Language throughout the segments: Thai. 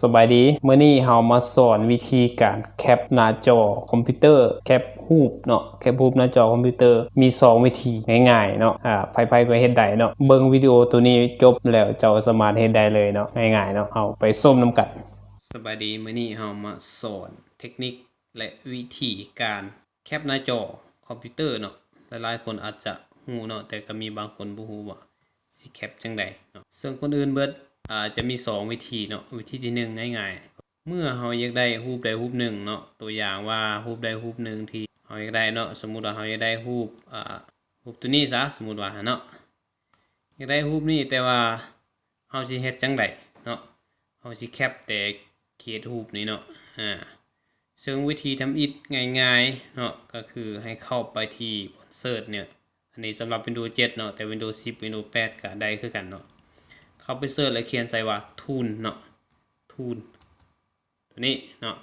สบายดีเมื่อนี้เฮามาสอนวิธีการแคปหน้าจอคอมพิวเตอร์แคปรูปเนาะแคปรูปหน้าจอคอมพิวเตอร์มี 2 วิธีง่ายๆเนาะอ่าไผๆก็เฮ็ดได้เนาะเบิ่งวิดีโอตัวนี้จบแล้วเจ้าสามารถเฮ็ดได้เลยเนาะง่ายๆเนาะเฮาไปส้มนํกันสบายดีเมื้อนี้เฮามาสอนเทคนิคและวิธีการแคปหน้าจอคอมพิวเตอร์เนาะหลายๆคนอาจจะฮู้เนาะแต่ก็มีบางคนบ่ฮู้ว่าสิแคปจังใดเนาะส่วนคนอื่นเบิด อ่าจะมี 2 วิธีเนาะวิธีที่ 1 ง่ายๆ เมื่อเฮาอยากได้รูปใดรูปหนึ่งเนาะตัวอย่างว่ารูปใดรูปหนึ่งที่เฮาอยากได้เนาะสมมุติว่าเฮาอยากได้รูปอ่ารูปตัวนี้ซะสมมุติว่าเนาะอยากได้รูปนี้แต่ว่าเฮาสิเฮ็ดจังใดเนาะเฮาสิแคปแต่เขียนรูปนี้เนาะอ่าซึ่งวิธีทำอิฐง่ายๆเนาะก็คือให้เข้าไปที่บนเสิร์ชเนี่ยอันนี้สำหรับ Windows 7เนาะแต่ Windows 10 Windows 8ก็ได้คือกันเนาะ เข้าไปเสิร์ชแล้วเขียนใส่ว่า tool เนาะ tool ตัวนี้เนาะ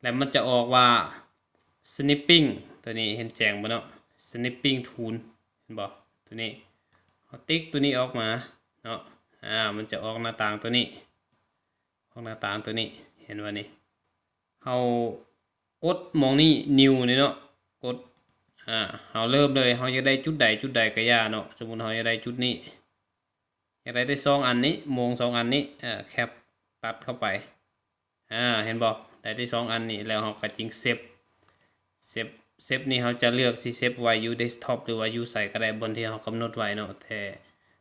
แล้วมันจะออกว่า snipping ตัวนี้เห็นแจ้งบ่เนาะ snipping tool เห็นบ่ตัวนี้เอาติ๊กตัวนี้ออกมาเนาะอ่ามันจะออกหน้าต่างตัวนี้ออกหน้าต่างตัวนี้เห็นว่านี่เฮากดมองนี่ new นี่เนาะกดอ่าเราเริ่มเลยเราจะได้จุดใดจุดใดก็ย่าเนาะสมมุติเราจะได้จุดนี้ อยากได้ได้สองอันนี้มงสองอันนี้อ่าแคปตัดเข้าไปอ่าเห็นบอกได้ได้สองอันนี้แล้วเราก็จิงเซฟเซฟเซฟนี่เราจะเลือกสิเซฟไว้อยู่เดสก์ท็อปหรือว่าอยู่ใส่ก็ได้บนที่เรากำหนดไว้เนาะแต่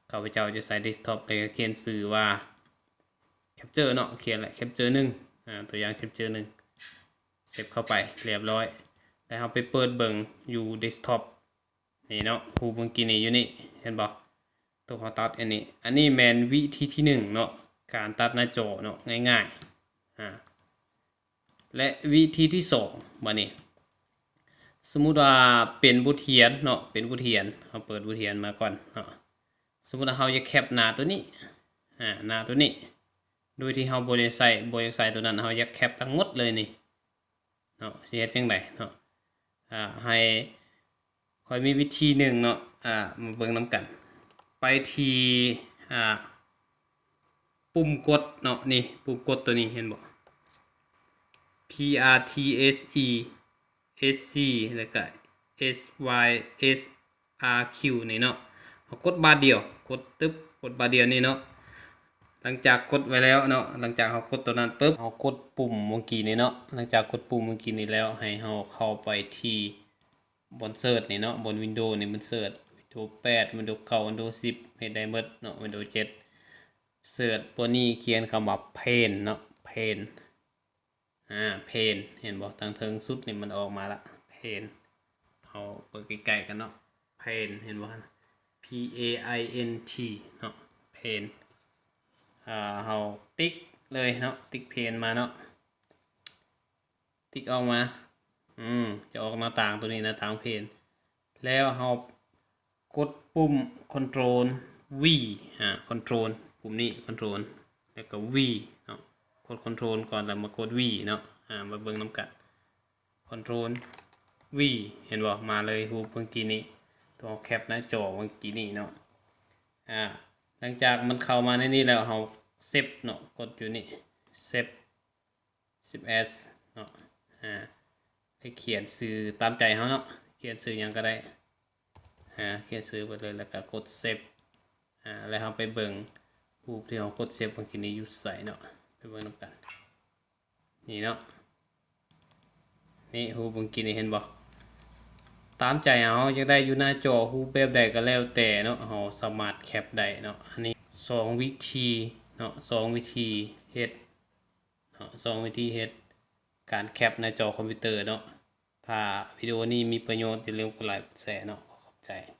ข้าพเจ้าจะใส่เดสก์ท็อปเลยเขียนสื่อว่าแคปเจอร์เนาะเขียนแหละแคปเจอร์หนึ่งอ่าตัวอย่างแคปเจอร์หนึ่งเซฟเข้าไปเรียบร้อยแล้วเราไปเปิดเบิ่งอยู่เดสก์ท็อปนี่เนาะรูปเมื่อกี้นี่อยู่นี่เห็นบ่ ตัวเขาตัดอันนี้ อันนี้แมนวิธีที่หนึ่งเนาะ การตัดหน้าจอเนาะง่ายๆอ่าและวิธีที่สองมานี่สมมุติว่าเป็นบทเรียนเนาะ เป็นบทเรียนเราเปิดบทเรียนมาก่อนเนาะ สมมุติว่าเราจะแคปหน้าตัวนี้ อ่า หน้าตัวนี้ โดยที่เราบ่ได้ใส่บ่ได้ใส่ตัวนั้นเราอยากแคปทั้งหมดเลยนี่ เนาะสิเฮ็ดจังไดเนาะ อ่า ให้คอยมีวิธีหนึ่งเนาะ อ่า มาเบิ่งน้ำกัน ไปทีอ่าปุ่มกดเนาะนี่ปุ่มกดตัวนี้เห็นบ่ P R T S E S C แล้วก็ S Y S R Q นี่เนาะเอากดบาร์เดียว กดตึ๊บกดบาร์เดียวนี่เนาะหลังจากกดไว้แล้วเนาะหลังจากเรากดตัวนั้นปุ๊บเรากดปุ่มเมื่อกี้นี่เนาะหลังจากกดปุ่มเมื่อกี้นี้แล้วให้เราเข้าไปที่บนเสิร์ชนี่เนาะบนวินโดว์นี่มันเสิร์ช Windows 8 Windows 9 Windows 10ให้ได้หมดเนาะ Windows 7เสิร์ชตัวนี้เขียนคำว่า Paint เนาะ Paint อ่า Paint เห็นบ่ทางเทิงสุดนี่มันออกมาละ Paint เอาเปิดใกล้ๆกันเนาะ Paint เห็นบ่ P A I N T เนาะ Paint อ่าเฮาติ๊กเลยเนาะติ๊กเพนมาเนาะติ๊กออกมาอืมจะออกหน้าต่างตัวนี้หน้าต่างเพนแล้วเฮา กดปุ่ม Control V อ่า Control ปุ่มนี้ Control แล้วก็ V เนาะกด Control ก่อนแล้วมากด V เนาะอ่ามาเบิ่งน้ำกัน Control V เห็นบ่มาเลยรูปเมื่อกี้นี้ตัวแคปหน้าจอเมื่อกี้นี้เนาะอ่าหลังจากมันเข้ามาในนี้แล้วเราเซฟเนาะกดอยู่นี่เซฟ 10s เนาะอ่าให้เขียนสื่อตามใจเขาเนาะเขียนสื่อยังก็ได้ อ่าเขียนสื่อไปเลยแล้วก็กดเซฟอ่าแล้วเราไปเบิ่งรูปที่เรากดเซฟเมื่อกี้นี้อยู่ใส่เนาะไปเบิ่งน้ำกันนี่เนาะนี่รูปเมื่อกี้นี้เห็นบ่ตามใจเอาอยากได้อยู่หน้าจอรูปแบบใดก็แล้วแต่เนาะเราสามารถแคปได้เนาะอันนี้สองวิธีเนาะสองวิธีเฮ็ดเนาะสองวิธีเฮ็ดการแคปหน้าจอคอมพิวเตอร์เนาะถ้าวิดีโอนี้มีประโยชน์อย่าลืมกดไลค์กดแชร์เนาะ ขอบใจ